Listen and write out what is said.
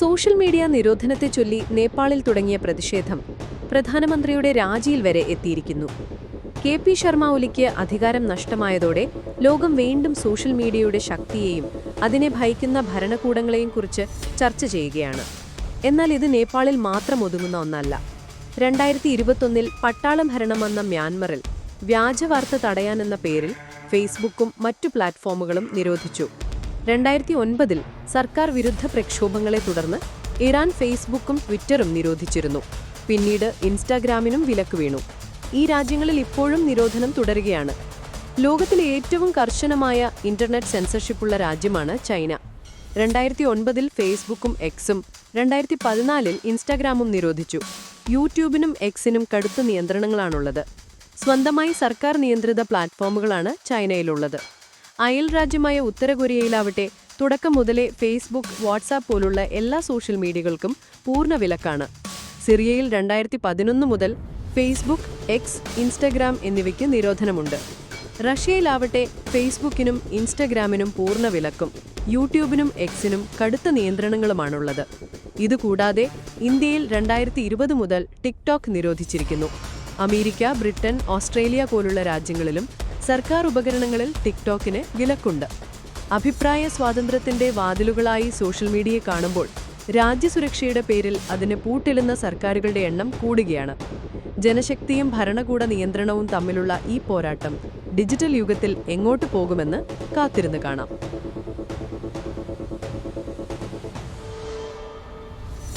Social media നിരോധനത്തെ ചൊല്ലി നേപ്പാളിൽ തുടങ്ങിയ പ്രതിഷേധം പ്രധാനമന്ത്രിയുടെ രാജിയിൽ വരെ എത്തിയിരിക്കുന്നു. കെ പി ശർമ്മ ഒലിക്ക് അധികാരം നഷ്ടമായതോടെ ലോകം വീണ്ടും സോഷ്യൽ മീഡിയയുടെ ശക്തിയെയും അതിനെ ഭയക്കുന്ന ഭരണകൂടങ്ങളെയും കുറിച്ച് ചർച്ച ചെയ്യുകയാണ്. എന്നാൽ ഇത് നേപ്പാളിൽ മാത്രം ഒതുങ്ങുന്ന ഒന്നല്ല. രണ്ടായിരത്തി ഇരുപത്തൊന്നിൽ പട്ടാളം ഭരണം വന്ന മ്യാൻമറിൽ വ്യാജവാർത്ത തടയാനെന്ന പേരിൽ ഫേസ്ബുക്കും മറ്റു പ്ലാറ്റ്ഫോമുകളും നിരോധിച്ചു. രണ്ടായിരത്തി ഒൻപതിൽ സർക്കാർ വിരുദ്ധ പ്രക്ഷോഭങ്ങളെ തുടർന്ന് ഇറാൻ ഫേസ്ബുക്കും ട്വിറ്ററും നിരോധിച്ചിരുന്നു. പിന്നീട് ഇൻസ്റ്റാഗ്രാമിനും വിലക്ക് വീണു. ഈ രാജ്യങ്ങളിൽ ഇപ്പോഴും നിരോധനം തുടരുകയാണ്. ലോകത്തിലെ ഏറ്റവും കർശനമായ ഇന്റർനെറ്റ് സെൻസർഷിപ്പുള്ള രാജ്യമാണ് ചൈന. രണ്ടായിരത്തി ഒൻപതിൽ ഫേസ്ബുക്കും എക്സും രണ്ടായിരത്തി പതിനാലിൽ ഇൻസ്റ്റാഗ്രാമും നിരോധിച്ചു. യൂട്യൂബിനും എക്സിനും കടുത്ത നിയന്ത്രണങ്ങളാണുള്ളത്. സ്വന്തമായി സർക്കാർ നിയന്ത്രിത പ്ലാറ്റ്ഫോമുകളാണ് ചൈനയിലുള്ളത്. അയൽ രാജ്യമായ ഉത്തര കൊറിയയിലാവട്ടെ തുടക്കം മുതലേ ഫേസ്ബുക്ക് വാട്സാപ്പ് പോലുള്ള എല്ലാ സോഷ്യൽ മീഡിയകൾക്കും പൂർണ വിലക്കാണ്. സിറിയയിൽ രണ്ടായിരത്തി പതിനൊന്ന് മുതൽ ഫേസ്ബുക്ക് എക്സ് ഇൻസ്റ്റഗ്രാം എന്നിവയ്ക്ക് നിരോധനമുണ്ട്. റഷ്യയിലാവട്ടെ ഫേസ്ബുക്കിനും ഇൻസ്റ്റഗ്രാമിനും പൂർണ വിലക്കും യൂട്യൂബിനും എക്സിനും കടുത്ത നിയന്ത്രണങ്ങളുമാണുള്ളത്. ഇതുകൂടാതെ ഇന്ത്യയിൽ രണ്ടായിരത്തി ഇരുപത് മുതൽ ടിക്ടോക്ക് നിരോധിച്ചിരിക്കുന്നു. അമേരിക്ക ബ്രിട്ടൻ ഓസ്ട്രേലിയ പോലുള്ള രാജ്യങ്ങളിലും സർക്കാർ ഉപകരണങ്ങളിൽ ടിക്ടോക്കിന് വിലക്കുണ്ട്. അഭിപ്രായ സ്വാതന്ത്ര്യത്തിന്റെ വാതിലുകളായി സോഷ്യൽ മീഡിയയെ കാണുമ്പോൾ രാജ്യസുരക്ഷയുടെ പേരിൽ അതിന് പൂട്ടിലുന്ന സർക്കാരുകളുടെ എണ്ണം കൂടുകയാണ്. ജനശക്തിയും ഭരണകൂട നിയന്ത്രണവും തമ്മിലുള്ള ഈ പോരാട്ടം ഡിജിറ്റൽ യുഗത്തിൽ എങ്ങോട്ട് പോകുമെന്ന് കാത്തിരുന്ന് കാണാം.